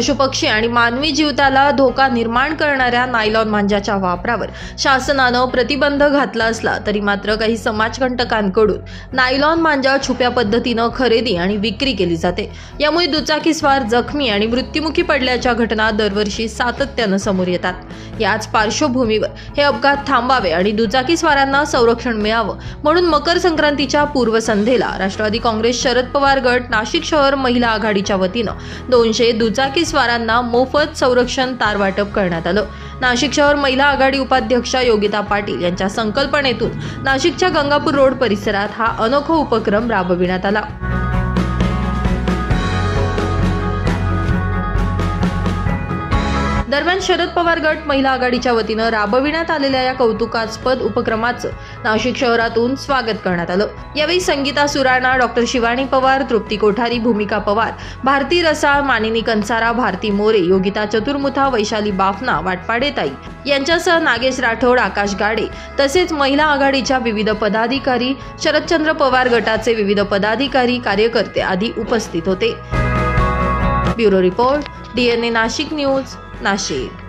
पशुपक्षी आणि मानवी जीवताला धोका निर्माण करणाऱ्या नायलॉन मांजाच्या वापरावर शासनानं प्रतिबंध घातला असला तरी मात्र काही समाजकंटकांकडून नायलॉन मांजा छुप्या पद्धतीनं खरेदी आणि विक्री केली जाते. यामुळे दुचाकीस्वार जखमी आणि मृत्युमुखी पडल्याच्या घटना दरवर्षी सातत्यानं समोर येतात. याच पार्श्वभूमीवर हे अपघात थांबावे आणि दुचाकीस्वारांना संरक्षण मिळावं म्हणून मकर संक्रांतीच्या पूर्वसंध्येला राष्ट्रवादी काँग्रेस शरद पवार गट नाशिक शहर महिला आघाडीच्या वतीनं दोनशे दुचाकी स्वारांना मोफत संरक्षण तार वाटप करण्यात आलं. नाशिक शहर महिला आघाडी उपाध्यक्षा योगिता पाटील यांच्या संकल्पनेतून नाशिकच्या गंगापूर रोड परिसरात हा अनोखा उपक्रम राबविण्यात आला. दरम्यान शरद पवार गट महिला आघाडीच्या वतीनं राबविण्यात आलेल्या या कौतुकास्पद उपक्रमाचं नाशिक शहरातून स्वागत करण्यात आलं. यावेळी संगीता सुराणा डॉक्टर शिवानी पवार तृप्ती कोठारी भूमिका पवार भारती रसाळ मानिनी कंसारा भारती मोरे योगिता चतुर्मुथा वैशाली बाफना वाटपाडेताई यांच्यासह नागेश राठोड आकाश गाडे तसेच महिला आघाडीच्या विविध पदाधिकारी शरदचंद्र पवार गटाचे विविध पदाधिकारी कार्यकर्ते आदी उपस्थित होते. Bureau report DNA Nashik news. Nashik